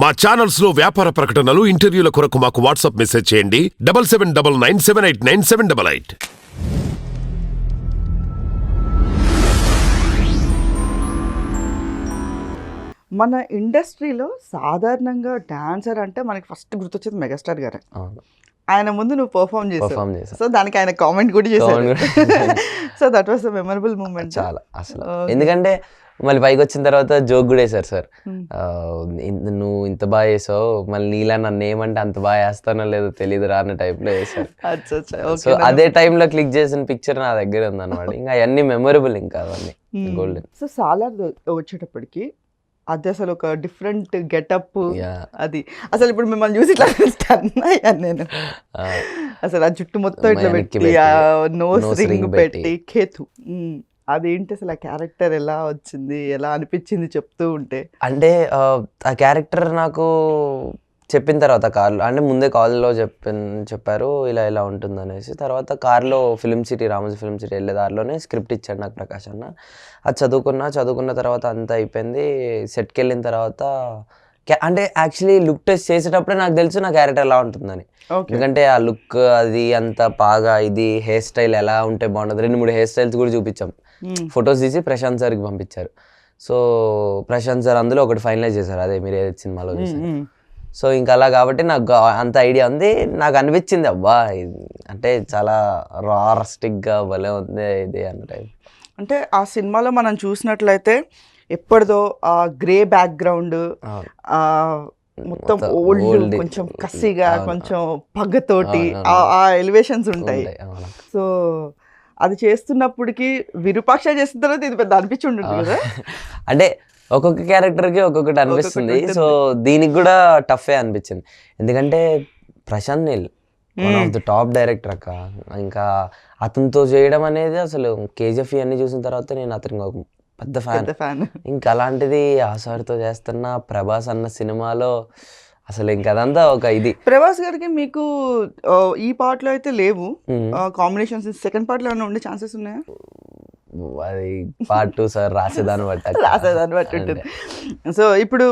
మా ఛానల్స్లో వ్యాపార ప్రకటనలు ఇంటర్వ్యూల కొరకు మాకు వాట్సాప్ మెసేజ్ చేయండి. Double seven double nine seven eight nine seven double eight. మన ఇండస్ట్రీలో సాధారణంగా డాన్సర్ అంటే మనకి ఫస్ట్ గుర్తొచ్చేది మెగాస్టార్ గారే. ఆయన ముందు నువ్వు పర్ఫామ్ చేసావు. సో దానికి ఆయన కామెంట్ కూడా కూడా. So that was memorable moment చాలా అసలు. ఎందుకంటే మళ్ళీ పైకి వచ్చిన తర్వాత జోక్ కూడా వేశారు సార్. నువ్వు ఇంత బాగా చేసావు మళ్ళీ నీలా నన్ను ఏమంటే అంత బాగా వేస్తానో లేదో తెలియదు రా అన్న టైప్లో వేశారు. సో అదే టైంలో క్లిక్ చేసిన పిక్చర్ నా దగ్గర ఉందన్నమాట. ఇంకా అవన్నీ మెమొరబుల్ ఇంకా అవన్నీ. గోల్డెన్ సో సాలార్ వచ్చేటప్పటికి అది అసలు ఒక డిఫరెంట్ గెటప్ అది. అసలు ఇప్పుడు మిమ్మల్ని చూసి ఇట్లా అయ్యాను నేను. అసలు ఆ జుట్టు మొత్తం ఇట్లా పెట్టి నోస్ రింగ్ పెట్టి. కేతు. అదేంటి అసలు ఆ క్యారెక్టర్ ఎలా వచ్చింది ఎలా అనిపించింది చెప్తూ ఉంటే? అంటే ఆ, క్యారెక్టర్ నాకు చెప్పిన తర్వాత కార్లో అంటే ముందే కాల్లో చెప్పిన చెప్పారు ఇలా ఇలా ఉంటుంది అనేసి తర్వాత కార్లో film city Ramoji film city వెళ్ళే దారిలోనే స్క్రిప్ట్ ఇచ్చాడు నాకు ప్రకాష్ అన్న అది చదువుకున్నా చదువుకున్న తర్వాత అంతా అయిపోయింది. సెట్కి వెళ్ళిన తర్వాత అంటే యాక్చువల్లీ లుక్ టెస్ట్ చేసేటప్పుడే నాకు తెలుసు నా క్యారెక్టర్ ఎలా ఉంటుందని. ఎందుకంటే ఆ లుక్ అది అంత బాగా ఇది హెయిర్ స్టైల్ ఎలా ఉంటే బాగుంటుంది. రెండు మూడు హెయిర్ స్టైల్స్ కూడా చూపించాం. ఫొటోస్ తీసి ప్రశాంత్ సార్కి పంపించారు. సో ప్రశాంత్ సార్ అందులో ఒకటి ఫైనలైజ్ చేశారు. అదే మీరు ఏదైతే సినిమాలో చూసారు సో ఇంకా అలా కాబట్టి నాకు అంత ఐడియా ఉంది. నాకు అనిపించింది అబ్బా అంటే చాలా రాస్టిక్గా భలే ఉంది ఇది అన్న టైప్ అంటే ఆ సినిమాలో మనం చూసినట్లయితే ఎప్పటిదో ఆ గ్రే బ్యాక్గ్రౌండ్ ఆ. మొత్తం ఓల్డ్ కొంచెం కసిగా. కొంచెం అవును, ఆ- ఎలివేషన్స్ ఉంటాయి. సో అది చేస్తున్నప్పటికి విరూపాక్ష చేసిన తర్వాత ఇది పెద్ద అనిపించి ఉంటుంది కదా. అంటే ఒక్కొక్క క్యారెక్టర్కి ఒక్కొక్కటి అనిపిస్తుంది. సో దీనికి కూడా టఫే అనిపించింది. ఎందుకంటే Prashanth Neel one of the top director అక్క. ఇంకా అతనితో చేయడం అనేది అసలు కేజీఎఫ్ అన్ని చూసిన తర్వాత నేను అతనికి పెద్ద ఫ్యాన్. ఫ్యాన్. ఇంకా అలాంటిది ఆ సార్తో చేస్తున్న ప్రభాస్ అన్న సినిమాలో అసలు ఇంక అదంతా ఒక ఇది. ప్రభాస్ గారికి మీకు ఈ part లో అయితే లేవు. కాంబినేషన్స్ సెకండ్ పార్ట్లో ఏమైనా ఉండే ఛాన్సెస్ ఉన్నాయా? అది పార్ట్ టూ సార్ రాసేదాన్ని బట్టి. రాసేదాన్ని బట్టి ఉంటుంది. సో ఇప్పుడు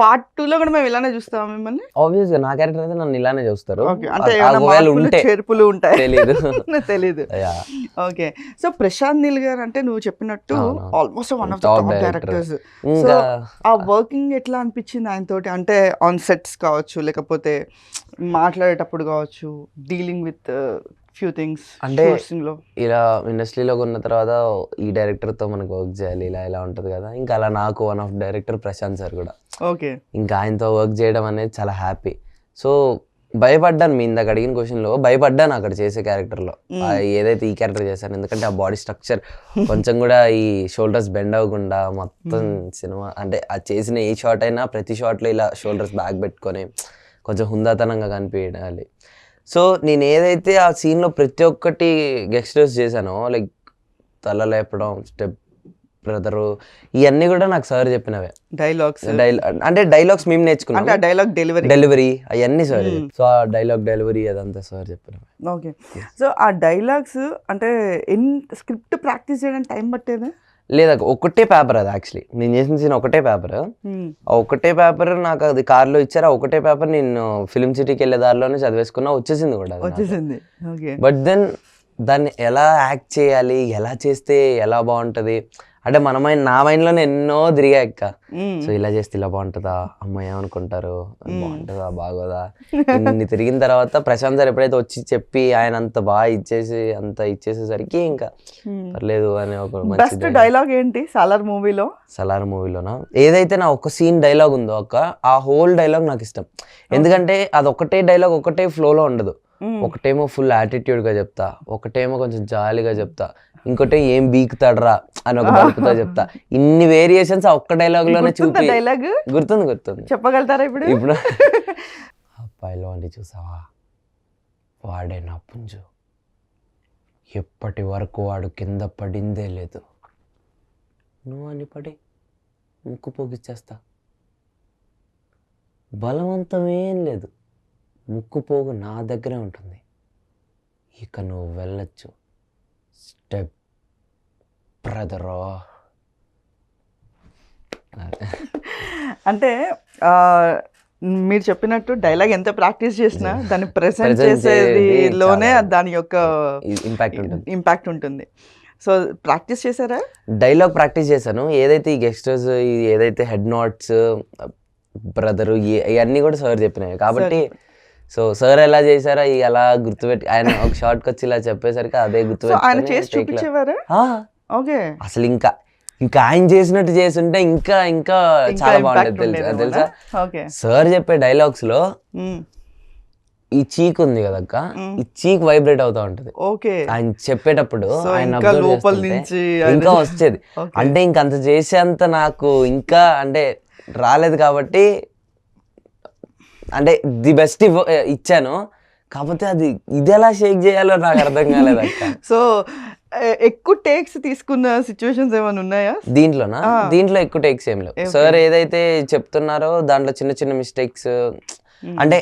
పార్ట్ టూ లో కూడా మేము ఇలానే చూస్తాం మిమ్మల్ని? ఆబ్వియస్గా నా క్యారెక్టర్ అయితే నన్ను ఇలానే చూస్తారు. అంటే ఉంటే చేర్పులు ఉంటాయి? తెలీదు. తెలీదు. Yeah. Okay so Prashanth Neel garu అంటే నువ్వు చెప్పినట్టు. Almost one of the top ఇంకా ఆ వర్కింగ్ ఎట్లా అనిపించింది ఆయనతోటి? అంటే ఆన్ సెట్స్ కావచ్చు లేకపోతే మాట్లాడేటప్పుడు కావచ్చు డీలింగ్ విత్ ఫ్యూ థింగ్స్ అంటే- ఇలా ఇండస్ట్రీలోకి ఉన్న తర్వాత ఈ director తో మనకు వర్క్ చేయాలి ఇలా ఇలా ఉంటుంది కదా. ఇంకా అలా నాకు one of director Prashanth sir కూడా. ఓకే ఇంకా ఆయనతో వర్క్ చేయడం అనేది చాలా హ్యాపీ సో భయపడ్డాను మీ ఇందాక అడిగిన క్వశ్చన్లో భయపడ్డాను అక్కడ చేసే క్యారెక్టర్లో ఏదైతే ఈ క్యారెక్టర్ చేశాను ఎందుకంటే ఆ బాడీ స్ట్రక్చర్ కొంచెం కూడా ఈ షోల్డర్స్ బెండ్ అవ్వకుండా మొత్తం సినిమా అంటే ఆ చేసిన ఏ షాట్ అయినా ప్రతి షాట్లో ఇలా షోల్డర్స్ బ్యాక్ పెట్టుకొని కొంచెం హుందాతనంగా కనిపించాలి. సో నేను ఏదైతే ఆ సీన్లో ప్రతి ఒక్కటి గెస్టర్స్ చేశానో లైక్ తల లేపడం స్టెప్ బ్రదరు ఇవన్నీ కూడా నాకు సార్ చెప్పినవే. డైలాగ్స్. డైలాగ్ అంటే డైలాగ్స్ మేము నేర్చుకున్నాం. ఆ డైలాగ్ డెలివరీ. డెలివరీ అవన్నీ సార్ సో ఆ డైలాగ్ డెలివరీ అదంతా సార్ చెప్పిన ఓకే. సో ఆ డైలాగ్స్ అంటే ఎన్ స్క్రిప్ట్ ప్రాక్టీస్ చేయడానికి టైం పట్టేదా? లేదా ఒకటే పేపర్ అది యాక్చువల్లీ నేను చేసిన సీన్ ఒకటే పేపర్. ఆ ఒకటే పేపర్ నాకు అది కార్లో ఇచ్చారు. ఒకటే పేపర్ నేను ఫిలిం సిటీకి వెళ్ళే దారిలోనే చదివేసుకున్నా వచ్చేసింది కూడా వచ్చేసింది. బట్ దెన్ దాన్ని ఎలా యాక్ట్ చేయాలి ఎలా చేస్తే ఎలా బాగుంటుంది అంటే మన మైండ్ నా మైండ్లోనే ఎన్నో తిరిగా ఎక్క సో ఇలా చేస్తే ఇలా బాగుంటుందా? అమ్మ ఏమనుకుంటారు? బాగుంటుందా? బాగోదా? ఇన్ని తిరిగిన తర్వాత ప్రశాంత్ సార్ ఎప్పుడైతే వచ్చి చెప్పి ఆయన అంత బాగా ఇచ్చేసి అంత ఇచ్చేసేసరికి ఇంకా పర్లేదు అని ఒక బెస్ట్ డైలాగ్ ఏంటి? సాలార్ మూవీలో సలార్ మూవీలోన ఏదైతే నా ఒక సీన్ డైలాగ్ ఉందో ఒక ఆ హోల్ డైలాగ్ నాకు ఇష్టం. ఎందుకంటే అది ఒకటే డైలాగ్ ఒకటే ఫ్లోలో ఉండదు ఒకటేమో ఫుల్గా చెప్తా ఒకటేమో కొంచెం జాలీగా చెప్తా ఇంకోటి ఏం బీకుతాడరా? అని ఒక బలుపుతో చెప్తా. ఇన్ని వేరియేషన్స్ ఒక్క డైలాగ్లోనే చూపి డైలాగ్ గుర్తుంది గుర్తుంది. చెప్పగలుగుతారా ఇప్పుడు? ఇప్పుడు అబ్బాయిలో అని చూసావా? వాడే నా పుంజు. ఎప్పటి వరకు వాడు కింద పడిందే లేదు. నువ్వు అని పడి ముక్కు పోగిచ్చేస్తా. బలవంతం ఏం లేదు. ముక్కు పోగు నా దగ్గరే ఉంటుంది. ఇక నువ్వు వెళ్ళొచ్చు. స్టెప్ బ్రదరో? అంటే మీరు చెప్పినట్టు డైలాగ్ ఎంత ప్రాక్టీస్ చేసినా దాన్ని ప్రెసెంట్ చేసేదిలోనే దాని యొక్క ఇంపాక్ట్ ఉంటుంది. ఇంపాక్ట్ ఉంటుంది. సో ప్రాక్టీస్ చేశారా? డైలాగ్ ప్రాక్టీస్ చేశాను. ఏదైతే ఈ గెస్టర్స్ ఏదైతే హెడ్ నోట్స్ బ్రదర్ ఇవన్నీ కూడా సార్ చెప్పినాయి. కాబట్టి సో సార్ ఎలా చేశారో? అలా గుర్తుపెట్టి ఆయన ఒక షార్ట్కి వచ్చి ఇలా చెప్పేసరికి అదే సో ఆయన గుర్తుపెట్టి చేసి చూపించేవారా? ఓకే. అసలు ఇంకా ఇంకా ఆయన చేసినట్టు చేస్తుంటే ఇంకా ఇంకా ఇంకా చాలా బాగుంటుంది తెలుసా? తెలుసా? సార్ చెప్పే డైలాగ్స్లో ఈ చీక్ ఉంది కదక్క. ఈ చీక్ వైబ్రేట్ అవుతా ఉంటది. ఓకే. ఆయన చెప్పేటప్పుడు ఆయన ఇంకా లోపల నుంచి వచ్చేది. అంటే ఇంక అంత చేసేంత నాకు ఇంకా అంటే రాలేదు కాబట్టి అంటే ది బెస్ట్ ఇచ్చాను. కాకపోతే అది ఇది ఎలా షేక్ చేయాలో నాకు అర్థం కాలేదు సో ఎక్కువ టేక్స్ తీసుకున్న సిచ్యువేషన్స్ ఏమైనా ఉన్నాయా? దీంట్లోనా. దీంట్లో ఎక్కువ టేక్స్ ఏం లేవు. సార్ ఏదైతే చెప్తున్నారో దాంట్లో చిన్న చిన్న మిస్టేక్స్ అంటే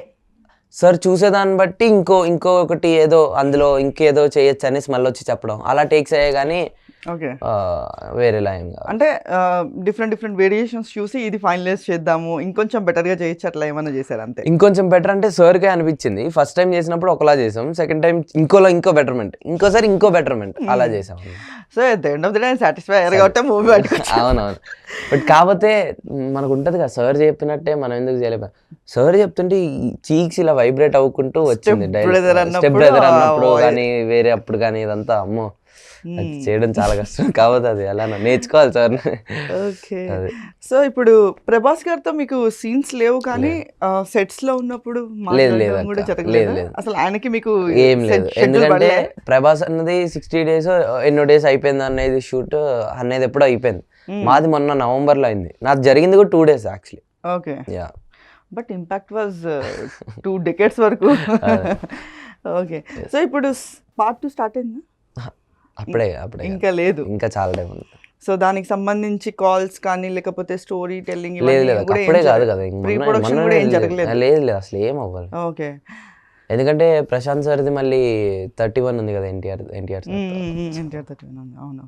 సార్ చూసేదాన్ని బట్టి ఇంకో ఇంకొకటి ఏదో అందులో ఇంకేదో చేయొచ్చు అనేసి మళ్ళీ వచ్చి చెప్పడం. అలా టేక్స్ అయ్యాయి కానీ ఏం కాదు. అంటే డిఫరెంట్ డిఫరెంట్ వేరియేషన్స్ చూసి ఇది ఫైనలైజ్ చేద్దాము ఇంకొంచెం better గా చేయొచ్చు అట్లా ఏమైనా చేశారు అంతే? ఇంకొంచెం బెటర్ అంటే సార్కే అనిపించింది. ఫస్ట్ టైం చేసినప్పుడు ఒకలా చేసాం సెకండ్ టైం ఇంకోలో ఇంకో బెటర్మెంట్ ఇంకోసారి ఇంకో బెటర్మెంట్ అలా చేసాం. So at end of the day satisfy అయ్యారు కాబట్టి మూవీ అవునవును. బట్ కాకపోతే మనకు ఉంటుంది కదా సార్ చెప్పినట్టే మనం ఎందుకు చేయలేము సార్ చెప్తుంటే ఈ చీక్స్ ఇలా వైబ్రేట్ అవ్వుకుంటూ వచ్చింది స్టెప్ బ్రదర్ అన్నప్పుడు కానీ వేరే అప్పుడు కానీ ఇదంతా అమ్మో. అది చేయడం చాలా కష్టం. కాకపోతే అది ఎలా నేర్చుకోవాలి సార్. ఓకే. సో ఇప్పుడు ప్రభాస్ గారితో మీకు సీన్స్ లేవు కానీ సెట్స్లో ఉన్నప్పుడు లేదు? లేదు, లేదు. అసలు ఆయనకి మీకు ఏం లేదు. ఎందుకంటే? ప్రభాస్ అన్నది సిక్స్టీ డేస్ ఎన్నో డేస్ అయిపోయింది అనేది షూట్ అనేది ఎప్పుడో అయిపోయింది. మాది మొన్న నవంబర్లో అయింది. నాకు జరిగింది కూడా two days actually. Okay. Yeah. But impact was two decades వరకు. ఓకే. సో ఇప్పుడు పార్ట్ టూ స్టార్ట్ అయింది? అప్పుడే అప్పుడే. ఇంకా లేదు. ఇంకా చాలా టైం ఉంది. సో దానికి సంబంధించి కాల్స్ కానీ లేకపోతే స్టోరీ టెల్లింగ్ లేదు లేదు అప్పుడే కాదు కదా ప్రీ ప్రొడక్షన్ కూడా ఏం లేదు. జరగలేదు. లేదు లేదు అసలు ఏం అవ్వాలి ఓకే. ఎందుకంటే ప్రశాంత్ సార్ది మళ్ళీ థర్టీ వన్ ఉంది కదా ఎన్టీఆర్ ఎన్టీఆర్ ఎన్టీఆర్ అవును.